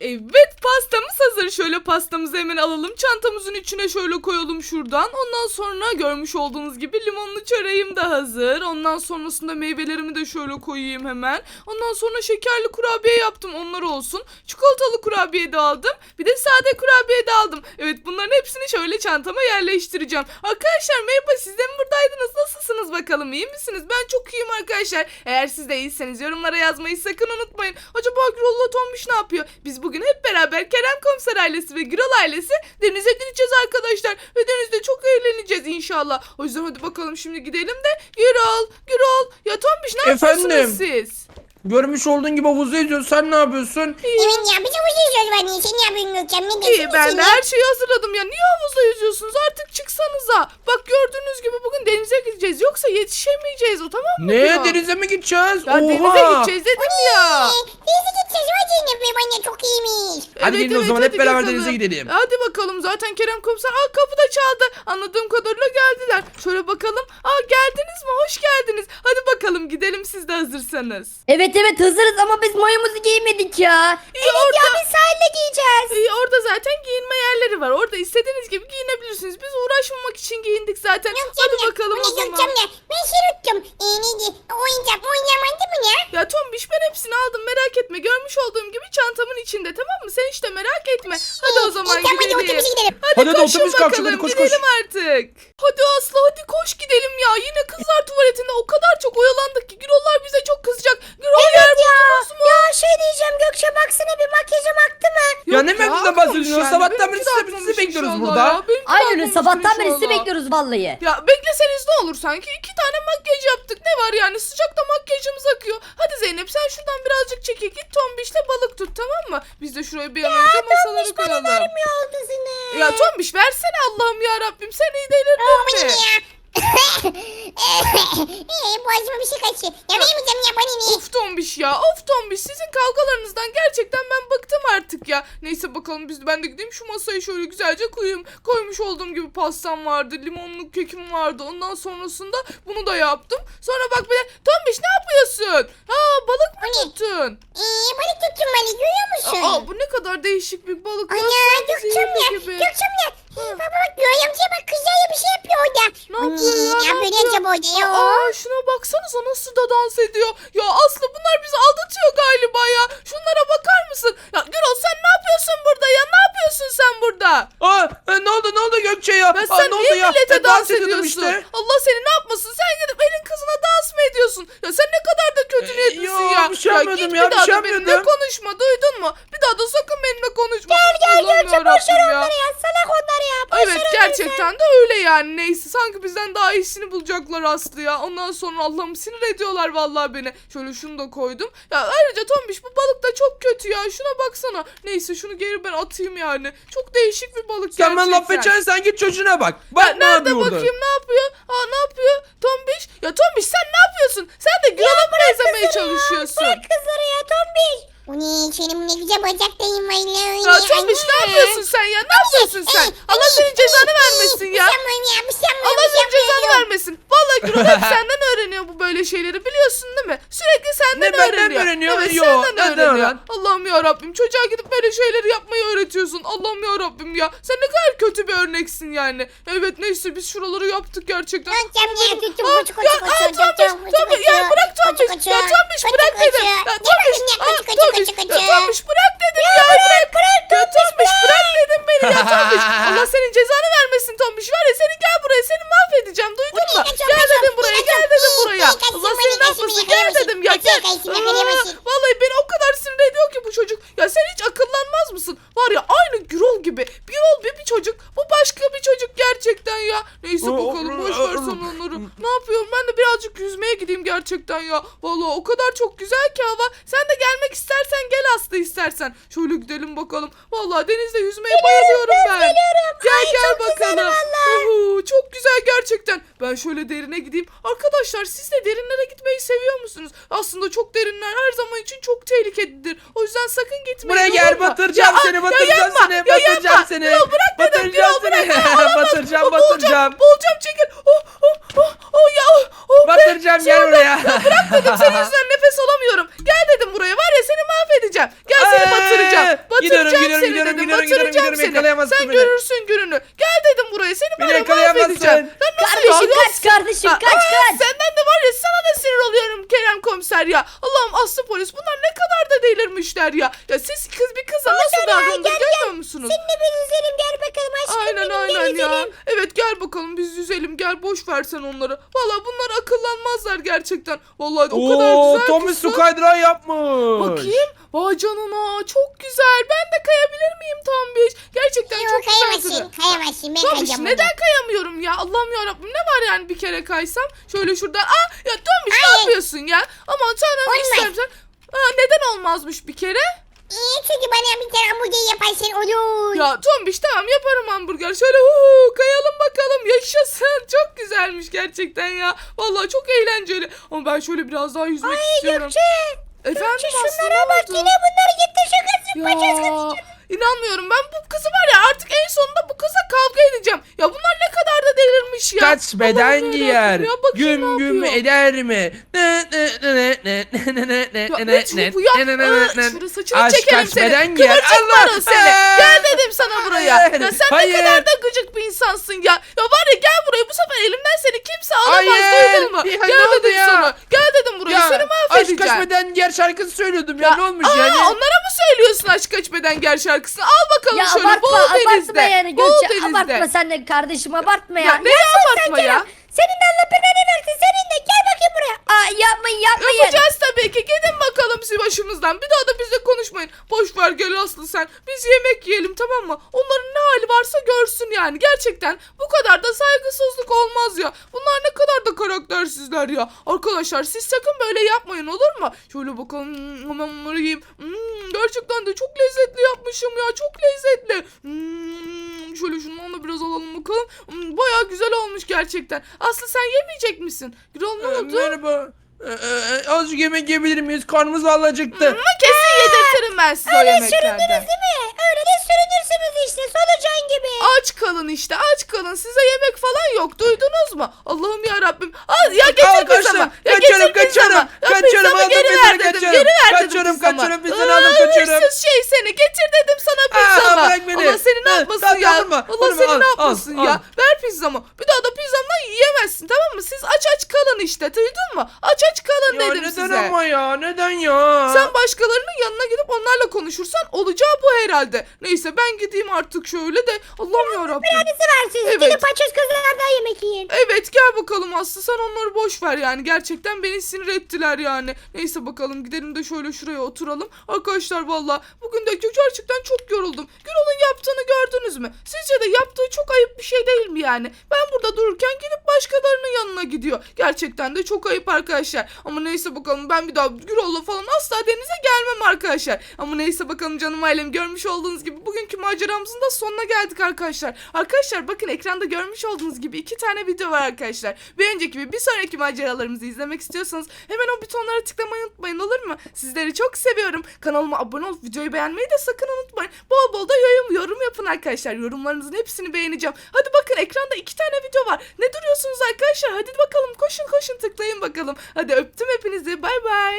Evet pastamız hazır. Şöyle pastamızı hemen alalım. Çantamızın içine şöyle koyalım şuradan. Ondan sonra görmüş olduğunuz gibi limonlu çöreğim de hazır. Ondan sonrasında meyvelerimi de şöyle koyayım hemen. Ondan sonra şekerli kurabiye yaptım. Onlar olsun. Çikolatalı kurabiye de aldım. Bir de sade kurabiye de aldım. Evet bunların hepsini şöyle çantama yerleştireceğim. Arkadaşlar merhaba siz de mi buradaydınız? Nasılsınız bakalım? iyi misiniz? Ben çok iyiyim arkadaşlar. Eğer siz de iyiyseniz yorumlara yazmayı sakın unutmayın. Acaba Gürol'la Tombiş ne yapıyor? Biz bugün hep beraber Kerem Komiser ailesi ve Gürol ailesi denize gideceğiz arkadaşlar. Ve denizde çok eğleneceğiz inşallah. O yüzden hadi bakalım şimdi gidelim de Gürol, Gürol. Ya Tombiş ne yapıyorsunuz Efendim? siz? Görmüş olduğun gibi havuzu yüzüyorsun. Sen ne yapıyorsun? Evet ya bu şey söz var niye? Sen ne yapıyorsun Gökçem? Ne diyorsun? İyi ben de her şeyi hazırladım ya. Niye havuzda yüzüyorsunuz? Artık çıksanıza. Bak gördüğünüz gibi bugün denize gideceğiz. Yoksa yetişemeyeceğiz o tamam mı? Ne? Gürol? Denize mi gideceğiz? Ya denize gideceğiz dedim ya. Denize gideceğiz. O Zeynep ve bana çok iyiymiş. Hadi gelin o zaman hep beraber bakalım. denize gidelim. Hadi bakalım zaten Kerem komiser aa kapı da çaldı. Anladığım kadarıyla geldiler. Şöyle bakalım. Aa geldiniz mi? Hoş geldiniz. Hadi bakalım gidelim siz de hazırsanız. Evet evet hazırız ama biz mayomuzu giymedik ya. İyi orada, biz sahilde giyeceğiz. iyi, orada zaten giyinme yerleri var. Orada istediğiniz gibi giyinebilirsiniz. Biz uğraşmamak için giyindik zaten. Hadi bakalım Bu o ne zaman. Gökçem ya? Ben şey unuttum. Ee, neydi? Oyuncak. Oyuncağım mı ya? Ya Tombiş ben hepsini aldım merak etme. Görmüş olduğum gibi çantamın içinde tamam mı? Sen işte merak etme. Hadi o zaman tamam, hadi gidelim. otobüse gidelim. Hadi, Hadi hadi koşun otobüs kalk bakalım hadi koş koş. gidelim artık. Hadi Aslı hadi koş gidelim ya. Yine kızlar tuvaletinde o kadar çok oyalandık ki Gürollar bize çok kızacak. Gürol yer buldunuz mu? Ya şey diyeceğim Gökçe baksana bir makyajım aktı mı? Ya ne Yok mevzuda akmamış bahsediyorsun? Sabahtan beri sizi- bekliyoruz burada. Aynen öyle sabahtan beri sizi bekliyoruz vallahi. Ya bekleseniz ne olur sanki iki tane makyaj yaptık ne var yani sıcakta makyajımız akıyor. Hadi Zeynep sen şuradan birazcık çekil git tombişle balık tut tamam mı? Biz de şuraya bir an önce masaları koyalım. oldu sana. Ya tombiş versene Allah'ım ya Rabbim sen iyi delirdin mi? Ee, boğazıma bir şey kaçıyor. Ya vermeyeceğim ya bana ne? Of tombiş ya of tombiş sizin kavgalarınızdan gerçekten ben bıktım artık ya. Neyse bakalım biz ben de gideyim şu masayı şöyle güzelce koyayım. Koymuş olduğum gibi pastam vardı limonlu kekim vardı ondan sonrasında bunu da yaptım. Sonra bak bir de tombiş ne yapıyorsun? Aa balık ne? tuttun? Ee, balık tuttum bana görüyor musun? Aa bu ne kadar değişik bir balık ya. Ana zehirli ya. gibi. Gökçem ya. Baba bak Gökçem'e bak kızlarla bir şey yapıyor orada. Ne yapıyor ya, Ee, ne ya böyle yapıyor? acaba orada ya. Aa şuna baksanıza nasıl da dans ediyor. Ya Aslı bunlar bizi aldatıyor galiba ya. Şunlara bakar mısın? Ya Gürol sen ne yapıyorsun burada ya? Ne yapıyorsun sen burada? Aa e, ne oldu ne oldu Gökçe ya? Ya Aa, sen ne niye oldu ya? millete Ben dans, ediyordum ediyorsun? işte. Allah seni ne yapmasın? Sen gidip elin kızına dans mı ediyorsun? Ya sen ne kadar da kötü Niyetlisin yo, ya. şey yapmıyordum git ya, bir daha da benimle yapmıyordum. konuşma duydun mu? Bir daha da sakın benimle konuşma. Gel gel Allah'ım Gökçe boş ver yarabbim ya. onları ya salak onlar ya. Boş Evet onları gerçekten de öyle yani neyse sanki bizden daha iyisini bulacaklar Aslı ya ondan sonra Allah'ım sinir ediyorlar vallahi beni şöyle şunu da koydum ya ayrıca Tombiş bu balık da çok kötü ya şuna baksana neyse şunu geri ben atayım yani çok değişik bir balık Sen bana laf gerçekten. edeceksin sen git çocuğuna bak. Ya Bak ne nerede yapıyor orada? bakayım ne yapıyor? Aa ne yapıyor? Tombiş. Ya Tombiş sen ne yapıyorsun? Sen de Gürol'a benzemeye çalışıyorsun. Bırak kızları ya tombiş. Bu ne senin ne güzel bacaktayım valla öyle. Ya Tombiş ne yapıyorsun sen? Ne yapıyorsun sen? Allah senin cezanı vermesin ya. Ya müşemmem Allah senin cezanı vermesin. Vallahi Gürol hep senden öğreniyor bu böyle şeyleri biliyorsun değil mi? Sürekli senden Ne, benden öğreniyor. Evet Yo, senden nereden öğreniyor. öğren? Allah'ım ya Rabbim çocuğa gidip böyle şeyleri yapmayı öğretiyorsun. Allah'ım ya Rabbim ya. Sen ne kadar kötü bir örneksin yani. Evet neyse biz şuraları yaptık gerçekten. Gökçem ya tuttum Aa, koçu koçu ya, koçu. aa, Tombiş, Tombiş, ya bırak Tombiş. Ya Tombiş bırak dedim. Ya Tombiş, aa, Tombiş, ya Tombiş bırak dedim ya. Bırak, bırak. Ya Tombiş bırak dedim beni ya Tombiş. Allah senin cezanı vermesin Tombiş. Var ya seni gel buraya seni mahvedeceğim duydun mu? ne, çok Gel çok, dedim buraya yine gel çok dedim iyi. buraya. Kaçın Allah beni, seni ne kaçın yapmasın beni, gel yakalayamazsın. dedim ya Kaçın, gel. kaçın, Aa, yakalayamazsın. Vallahi beni o kadar sinir ediyor ki bu çocuk. Ya sen hiç akıllanmaz mısın? Var ya aynı Gürol gibi. Gürol bir bir çocuk. Bu başka bir çocuk gerçekten ya. Neyse Aa, bakalım boş versen onları. Ne yapıyorum ben de birazcık yüzmeye gideyim gerçekten ya. Vallahi o kadar çok güzel ki hava. Sen de gelmek istersen gel Aslı istersen. Şöyle gidelim bakalım. Vallahi denizde yüzmeye bayılıyorum ben. Gel gel bakalım. Uhu, çok güzel gerçekten. Ben şöyle derine gideyim. Arkadaşlar siz de derinlere gitmeyi seviyor musunuz? Aslında çok derinler her zaman için çok tehlikelidir. O yüzden sakın gitmeyin. Buraya gel batıracağım Ya, seni ya batıracağım yapma, seni ya batıracağım yapma. seni. Gürol bırak dedim. Batıracağım Gürol seni. bırak. Olamaz. batıracağım Oh, boğulacağım, batıracağım. Çekil. Oh oh oh oh ya oh, oh. Batıracağım gel buraya. Ya bırak dedim senin komiser ya. Allah'ım Aslı polis bunlar ne kadar da delirmişler ya. Ya siz kız bir kıza nasıl ya, davranılır gel, görmüyor musunuz? Seninle bir üzerim gel bakalım aşkım Aynen benim aynen gel ya. üzerim. Evet gel bakalım biz yüzelim gel boş versen onları. Valla bunlar akıllanmazlar gerçekten. Vallahi o kadar Oo, güzel Tommy ki su kaydırağı yapmış. Bakayım. Vay canına çok güzel. Ben de kayabilir miyim Tombiş? Gerçekten Yok çok güzel. kayamazsın kayamazsın ben Tombiş kayacağım neden kayamıyorum ya? Allah'ım yarabbim ne var yani bir kere kaysam? Şöyle şuradan. Aa ya Tombiş ne Ay. yapıyorsun ya? Aman tanrım Olmaz. istersen. Aa, neden olmazmış bir kere? İyi çünkü bana bir tane hamburger yaparsan olur. Ya Tombiş tamam yaparım hamburger. Şöyle hu kayalım bakalım yaşasın. Çok güzelmiş gerçekten ya. Vallahi çok eğlenceli. Ama ben şöyle biraz daha yüzmek Ay istiyorum. Gökçe. Efendim Aslı, şunlara ne bak oldu? yine bunlar gitti şu kızın. Ya inanmıyorum ben bu kızı var ya artık en sonunda bu kıza kavga edeceğim. Ya bunlar ne kadar da delirmiş ya. Kaç beden Allah'ım giyer? yarabbim Ya, bakayım Güm ne güm yapıyor. eder mi? Ne ne ne ne ne ne ne ne Ya ne ne ne bu ya? ne ne ne Aa, ne Şurada saçını Aşk çekelim kaç seni. beden giyer? Kıvırcık Allah! marul seni. Aa! Gel dedim sana buraya. Hayır, Ya sen hayır. ne kadar da gıcık bir insansın ya. Ya var ya gel buraya bu sefer elimden seni kimse alamaz Hayır. duydun mu? Ya, ne Gel oldu dedim ya? sana. Gel dedim buraya seni Ya aşk mahvedeceğim. kaç beden giyer şarkısı söylüyordum ya, ne olmuş aa, yani? onlara mı söylüyorsun aşk kaç beden gel şarkısını? Al bakalım Ya şöyle abartma bol abartma denizde. yani bol Gökçe denizde. abartma sen de kardeşim abartma ya. Ya neyi abartma ya? Senin Allah belanı versin senin de gel buraya. Aa yapmayın yapmayın. Yapacağız tabii ki. Gidin bakalım siz başımızdan. Bir daha da bizle konuşmayın. Boş ver gel Aslı sen. Biz yemek yiyelim tamam mı? Onların ne hali varsa görsün yani. Gerçekten bu kadar da saygısızlık olmaz ya. Bunlar ne kadar da karaktersizler ya. Arkadaşlar siz sakın böyle yapmayın olur mu? Şöyle bakalım. Hmm, bunları yiyeyim. Hmm, gerçekten de çok lezzetli yapmışım ya. Çok lezzetli. Hmm, şöyle şundan da biraz alalım bakalım. Hmm, bayağı güzel olmuş gerçekten. Aslı sen yemeyecek misin? Gürol ne Ee, oldu? Merhaba. Ee, e, azıcık yemek yiyebilir miyiz? Karnımız vallahi acıktı. Ama kesin yedirtirim ben size o Öyle yemeklerden. süründünüz değil mi? Öyle de sürünürsünüz işte solucan gibi. Aç kalın işte aç kalın size yemek falan yok duydunuz mu? Allah'ım ya Rabbim. Al ya getir pizzamı. Ya Kaçıyorum, getir kaçıyorum. pizzamı. Ya Kaçıyorum, pizzamı aldım geri pizzanı, ver dedim. kaçıyorum. Geri ver dedim Kaçıyorum, pizzamı. kaçıyorum, pizzanı Aa, aldım, kaçıyorum. Hırsız şey seni getir dedim sana pizzamı. bırak beni. Allah seni ne Ha, yapmasın tamam, ya. vurma, Allah vurma, seni al, ne al, yapmasın al. ya. Ver pizzamı. Bir daha da pizzamdan yiyemezsin tamam mı? Siz aç aç kalın işte duydun mu? Aç aç kalın Ya dedim neden size. ama ya? Neden ya? Sen başkalarının yanına gidip onlarla konuşursan olacağı bu herhalde. Neyse ben gideyim artık şöyle de Allah'ım yarabbim. Belanızı versin. Evet. Gidip açız kızlardan yemek yiyin. Evet gel bakalım Aslı sen onları boş ver yani gerçekten beni sinir ettiler yani. Neyse bakalım gidelim de şöyle şuraya oturalım. Arkadaşlar valla bugün de gerçekten çok yoruldum. Gürol'un yaptığını gördünüz mü? Sizce de yaptığı çok ayıp bir şey değil mi yani? Ben burada dururken gidip başkalarının yanına gidiyor. Gerçekten de çok ayıp arkadaşlar. Ama neyse bakalım ben bir daha Gürol'la falan asla denize gelmem arkadaşlar. Ama neyse bakalım canım ailem görmüş olduğunuz gibi bugünkü maceramızın da sonuna geldik arkadaşlar. Arkadaşlar bakın ekranda görmüş olduğunuz gibi iki tane video var arkadaşlar. Bir önceki ve bir sonraki maceralarımızı izlemek istiyorsanız hemen o butonlara tıklamayı unutmayın olur mu? Sizleri çok seviyorum. Kanalıma abone olup videoyu beğenmeyi de sakın unutmayın. Bol bol da yorum, yorum yapın arkadaşlar. Yorumlarınızın hepsini beğeneceğim. Hadi bakın ekranda iki tane video var. Ne duruyorsunuz arkadaşlar? Hadi bakalım koşun koşun tıklayın bakalım. Hadi öptüm hepinizi. Bay bay.